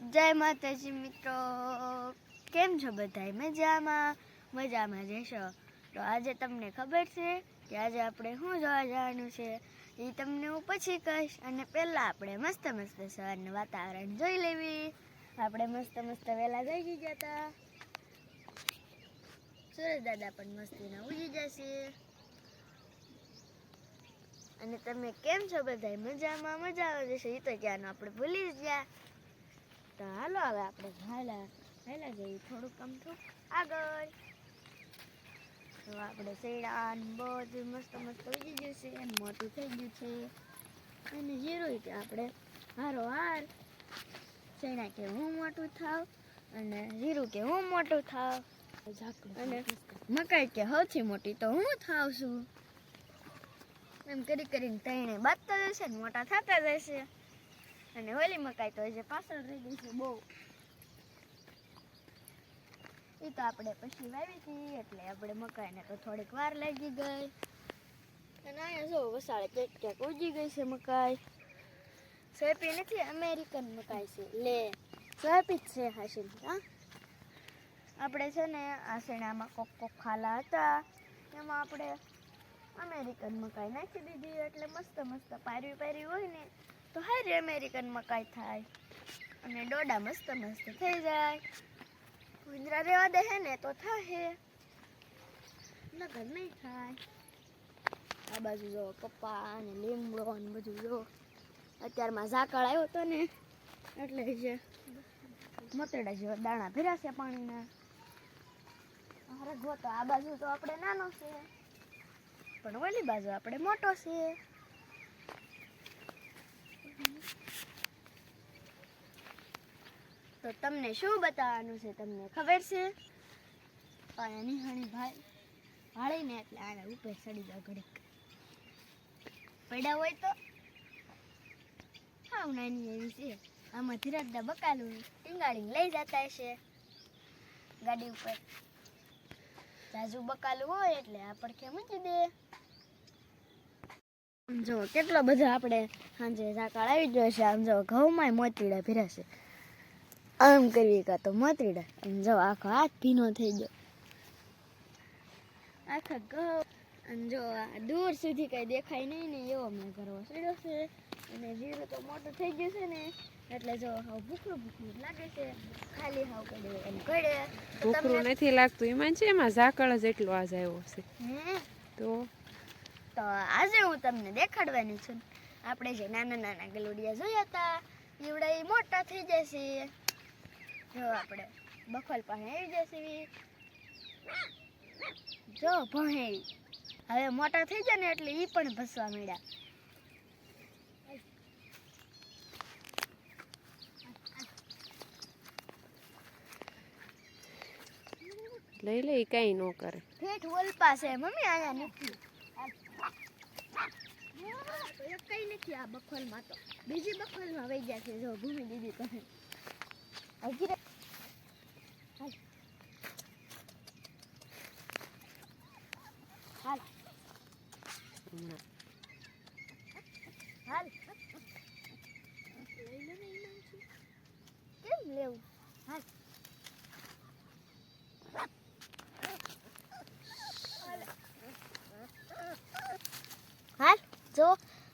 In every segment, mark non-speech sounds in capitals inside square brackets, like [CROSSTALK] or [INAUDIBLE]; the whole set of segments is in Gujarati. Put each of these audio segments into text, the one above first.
જય માતાજી મિત્રો. કેમ છો બધાય? મજામાં? મજામાં જશો તો આજે તમને ખબર છે કે આજે આપણે શું જોવા જવાનું છે? એ તમને હું પછી કહીશ. અને પહેલાં આપણે મસ્ત મસ્ત સવારનું વાતાવરણ જોઈ લેવી. આપણે મસ્ત મસ્ત વહેલા જઈ ગયા હતા સુરેશ દાદા પણ મસ્તીના ઉજી જશે અને તમે કેમ છો બધાય? મજામાં? મજા આવે જશે એ તો ક્યાંનો આપણે ભૂલી જ ગયા. તો હાલો, હવે આપણે હાલા હાલા જઈએ થોડુંક આમ થોડુંક આગળ. તો આપણે શેડા બધું મસ્ત મસ્ત ઉજી ગયું છે અને મોટું થઈ ગયું છે. અને જીરું કે આપણે હારો હાર. શેડા કે હું મોટું થાવ અને જીરું કે હું મોટું થાવ. અને મકાઈ કે સૌથી મોટી તો હું થાવ છું. એમ કરી કરીને તઈને બાંધતા જશે ને મોટા થતા જશે. અને ઓલી મકાઈ તો હજી પાછળ રહી ગઈ છે બહુ. એ તો આપણે પછી વાવી હતી એટલે આપણે મકાઈને તો થોડીક વાર લાગી ગઈ. અને અહીંયા જો વસાળે ક્યાંક ક્યાંક ઉજી ગઈ છે મકાઈ. સોયાબીન નથી, અમેરિકન મકાઈ છે. લે સોયાબીન જ છે હાશીન હા? આપણે છે ને આ શેણામાં કોક કોક ખાલા હતા. એમાં આપણે અમેરિકન મકાઈ નાખી દીધી, એટલે મસ્ત મસ્ત પારવી પારવી હોય ને. તો હારી અમેરિકન મકાઈ થાય. અને ડોડા મસ્ત મસ્ત થઈ જાય. ગુંજરા રહેવા દે હે ને તો થાહે. નગર નહીં થાય. આ બાજુ જો પપ્પા અને લીમડો ને બધું જો. અત્યારમાં ઝાકળ આવ્યો હતો ને. એટલે જે મતડા જેવા દાણા ભર્યા છે પાણીના. જો તો આ બાજુ તો આપણે નાનો છે. પણ ઓલી બાજુ આપણે મોટો છે. તો તમને શું બતાવવાનું છે? તમને ખબર છે? એની નિહાણી ભાઈ ભાળીને એટલે આને ઉપર ચડી જાવ ઘડીક. પડ્યા હોય તો? હાવ નાની એવી છે. આમાં ધીરજદા બકાલું ટીંગાળી લઈ જતા હશે. ગાડી ઉપર. જાજુ બકાલું હોય એટલે આ પડખે મૂકી દે. જો કેટલો બધા આપણે સાંજે ઝાકળ આવી ગયો છે. આમ જો ઘઉંમાં મોતીડા ભીરાશે આમ કરવી કાં તો મોતીડા. આમ જો આખો હાથ ભીનો થઈ ગયો. આખા ઘઉં. અને જો આ દૂર સુધી કંઈ દેખાય નહીં ને એવો મેં કરવો સીડો છે. અને જીરું તો મોટું થઈ ગયું છે ને. એટલે જો હાવ ભૂખરું ભૂખરું લાગે છે. ખાલી હાવ કડે એમ કડે ભૂખરું નથી લાગતું. એમાં છે એમાં ઝાકળ જ એટલો આજ આવ્યો છે. તો? તો આજે હું તમને દેખાડવાની છું. આપણે જે નાના નાના ગલુડિયા જોયા હતા એવડા એ મોટા થઈ જશે. જો આપણે બખોલ પાસે આવી જશે. જો ભણે હવે મોટા થઈ જાય ને એટલે એ પણ ભસવા મળ્યા લઈ લે કઈ ન કરે. ઠેઠ ઓલ પાસે મમ્મી આયા નથી. તો એક કઈ નથી આ બખોલમાં તો બીજી બખોલમાં વહી ગયા છે જો ભૂમિ દીદી તો હજી રે- હાલ હાલ હમણાં. હાલ લઈ લે ને ઈનામથી. કેમ લેવું હાલ હાલ જો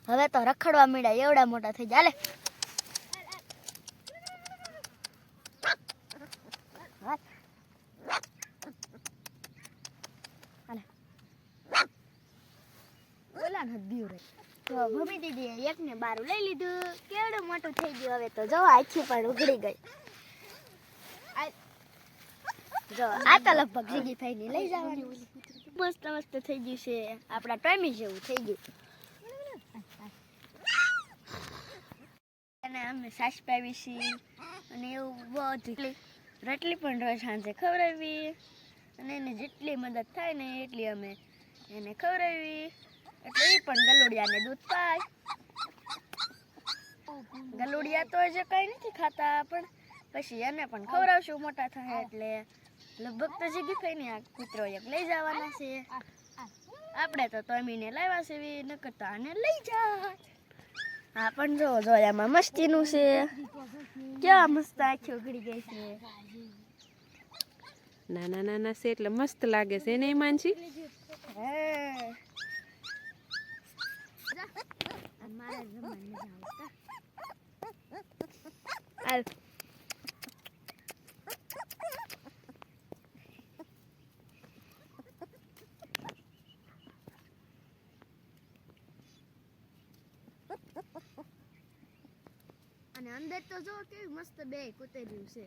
હવે તો રખડવા મીડા એવડા મોટા થઈ જાય ભૂમિ દીદી એક ને બારું લઈ લીધું. કેવડું મોટું થઈ ગયું હવે તો. જો, આખી પણ ઉઘડી ગઈ. જો તો લગભગ જીગી લઈ જવાની. મસ્ત મસ્ત થઈ ગયું છે. આપણા ટોમી જેવું થઈ ગયું. અને અમે સાસ પાવી છીએ અને એવું બધું રોટલી પણ રોજ સાંજે ખવડાવી અને એને જેટલી મદદ થાય ને એટલી અમે એને ખવડાવી એટલે એ પણ ગલુડિયાને દૂધ પાય. ગલુડિયા તો હજુ કઈ નથી ખાતા, પણ પછી એને પણ ખવડાવશું મોટા થાય એટલે લગભગ તો જીગી નહીં, આ કૂતરો એક લઈ જવાના છે. આપણે તો તમીને લાવ્યા છે, નકર તો આને લઈ જા હા પણ જો જો એમાં મસ્તીનું છે. કેવા મસ્ત આખી ઉઘડી ગઈ છે. નાના નાના છે એટલે મસ્ત લાગે છે ને માનસી? હા હાલ. અને અંદર તો જો કેવી મસ્ત બે કુતર્યું છે.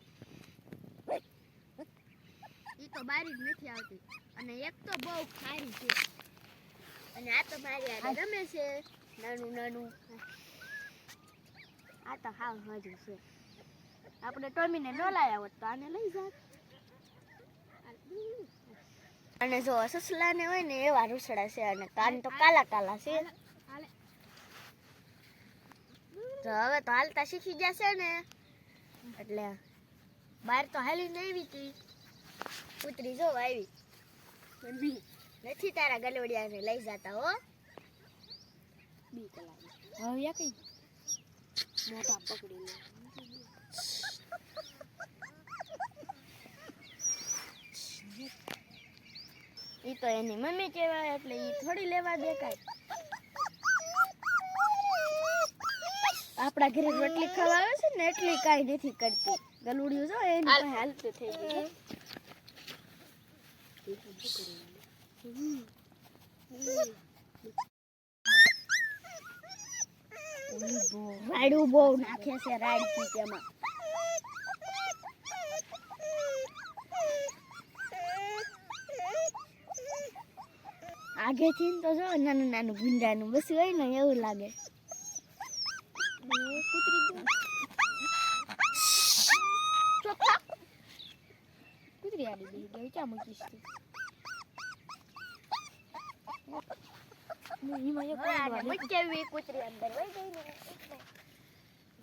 એ તો બારી જ નથી આવતી. અને એક તો બહુ ખારી છે. અને આ તો મારી આ રમે છે. નાનું નાનું. આ તો હાવ હજુ છે. આપણે ટોમીને ન લાયા હોત તો આને લઈ જાત. અને જો સસલાને હોય ને એવા રૂસડા છે અને કાન તો કાલા કાલા છે. તો હવે તો હાલતા શીખી જશે ને. એટલે બહાર તો હાલીને આવી હતી કૂતરી જો આવી મમ્મી નથી તારા ગલોડિયાને લઈ જતા હો. બી કલાક. હવે યા કઈ? મોટા પકડી લે. ઈ તો એની મમ્મી કહેવાય એટલે ઈ થોડી લેવા દે કાંઈ આપણા ઘરે રોટલી ખાવા આવે છે ને એટલી કાંઈ નથી કરતી. ગલુડિયું જો એની પાસે હાલતું થઈ ગયું. રાડું બહુ નાખે છે રાડકી તેમાં. આગેથી તો જો નાનું નાનું ગુંડાનું બસ હોય ને એવું લાગે કૂતરી ગયું. ચોખ્ખા. કૂતરી ક્યાં મૂકીશ તું મૂકેવી કૂતરી અંદર વહી ગઈ ને.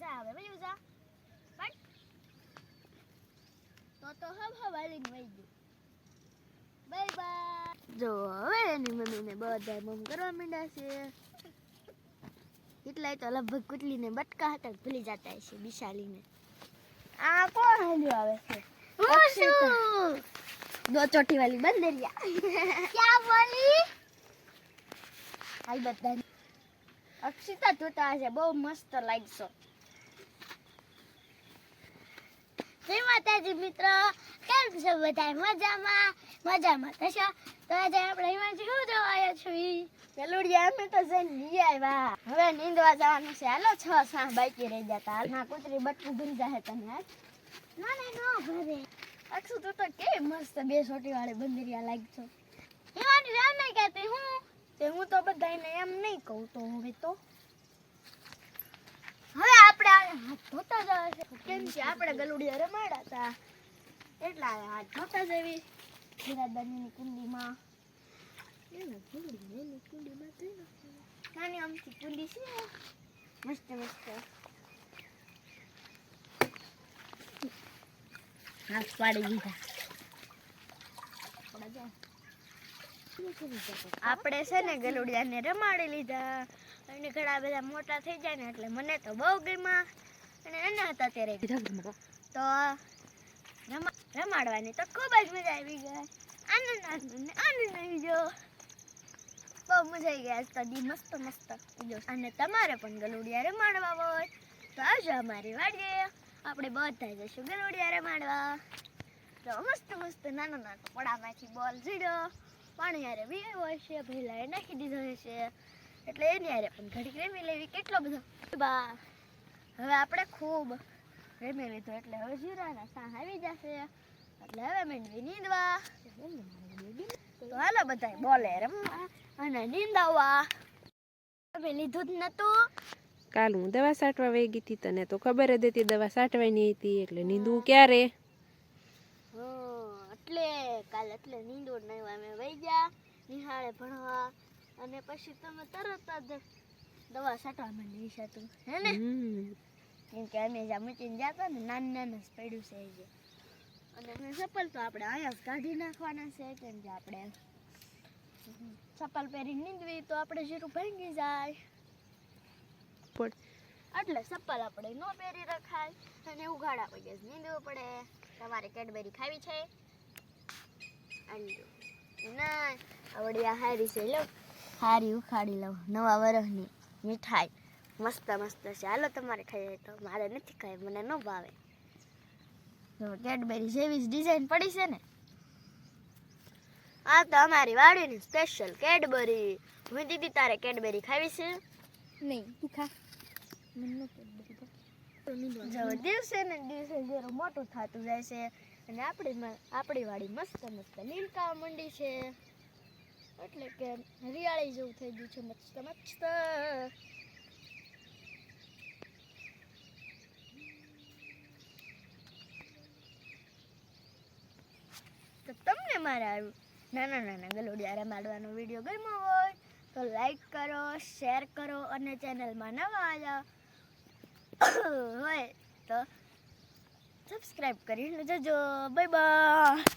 જા હવે વયું જા. તો તો હબ હવાલીને વહી ગયું બાય બાય જો હવે એની મમ્મીને બધા મમ કરવા માંડ્યા છે એટલાય તો લગભગ કુટલીને બટકા હતા ભૂલી જતા હશે બિશાલીને આ કોણ હાલ્યો આવે છે અક્ષિતા. દો ચોટી વાલી બંદરિયા ક્યાં બોલી આઈ બધા અક્ષિતા જોતા હશે બહુ મસ્ત લાગશો. જય માતાજી મિત્રો. કેમ છો બધા મજામાં? મજામાં થશો તો આજે આપણે હિમાંશી શું જોવા આવ્યા છીએ ગલુડિયા અમે તો જઈને લઈ આવ્યા. હવે નીંદવા જવાનું છે. હાલો છ સાત બાકી રહી જતા હા કૂતરી બટકું ભરી જાય તને. ના ના ભરે અક્ષુ તું તો કે મસ્ત બે સોટી વાળી બંદરિયા લાગશો એવાની રામ નહીં કહેતી હું? તે હું તો બધાને એમ નહીં કહું તો હવે તો? હવે આપણે હાથ ધોતા જવા છે. કેમ કે આપણે ગલુડિયા રમાડા હતા. એટલા હાથ ધોતા જવી દાદાની કુંડીમાં. નાની અમથી કુંડી છે મસ્ત મસ્ત. હાથ પાડી દીધા. આપણે છે ને ગલુડિયાને રમાડી લીધા. અને ઘણા બધા મોટા થઈ જાય ને એટલે મને તો બહુ ગમ્યા. અને નાના હતા ત્યારે. તો રમાડવાની તો ખૂબ જ મજા આવી ગઈ. આનંદ આનંદ આનંદ આવી ગયો. બહુ મજા આવી ગયા તો દી મસ્ત મસ્ત. અને તમારે પણ ગલુડિયા રમાડવા હોય તો આવજો અમારી વાડીએ. આપણે બધા જઈશું. ગલુડિયા રમાડવા તો મસ્ત મસ્ત, નાનો નાનો પડામાંથી બોલ જીડ્યો પાણી યારે વીવો હશે પહેલા એ નાખી દીધો હશે. એટલે એની યારે પણ ઘડીક રેમી લેવી. કેટલો બધો બા. હવે આપણે ખૂબ રેમી લીધો. એટલે હવે જીરાના સાહ આવી જશે. એટલે હવે મેંડવી નીંદવા. તો હાલો બધાય બોલે, રમવા અને નીંદાવા. તમે લીધું જ નતું. કાલ હું દવા સાટવા વહી ગઈ હતી તને તો ખબર જ હતી દવા સાટવાની હતી એટલે નીંદવું ક્યારે? એટલે કાલ એટલે નીંદો નહીં અમે વહી ગયા નિહાળે ભણવા. અને પછી તમે તરત જ દવા સાટવા માંડી તું હે ને. કેમ કે અમે જ્યાં મૂકીને જતા ને નાનું નાના જ પડ્યું છે જે. અને ચપ્પલ તો આપણે અહીંયા કાઢી નાખવાના છે કેમ કે આપણે ચપ્પલ પહેરી નીંદવી તો આપણે જીરું ભાંગી જાય. એટલે ચપ્પલ આપણે ન પહેરી રખાય. અને ઉઘાડા પગે જ નીંદવું પડે. તમારે કેડબરી ખાવી છે. ના આવડી આ હારી છે. લો, હારી ઉખાડી લઉં નવા વરસની મીઠાઈ. મસ્ત મસ્ત છે. હાલો તમારે ખાઈ તો મારે નથી ખાઈ, મને ન ભાવે. કેડબેરી જેવી જ ડિઝાઇન પડી છે ને. આ તો અમારી વાડીની સ્પેશિયલ કેડબરી. હું દીદી તારે કેડબરી ખાવી છે? નહીં ખા. દિવસે ને દિવસે જરા મોટું થતું જાય છે. અને આપણી આપણી વાડી મસ્ત મસ્ત લીલકા મંડી છે. એટલે કે હરિયાળી જેવું થઈ ગયું છે, મસ્ત મસ્ત. તો તમને મારા નાના નાના ગલોડિયા રમાડવાનો વીડિયો ગમ્યો હોય તો લાઈક કરો, શેર કરો અને ચેનલમાં નવા આવ્યા [COUGHS] હોય તો સબસ્ક્રાઈબ કરીને જજો બાય બાય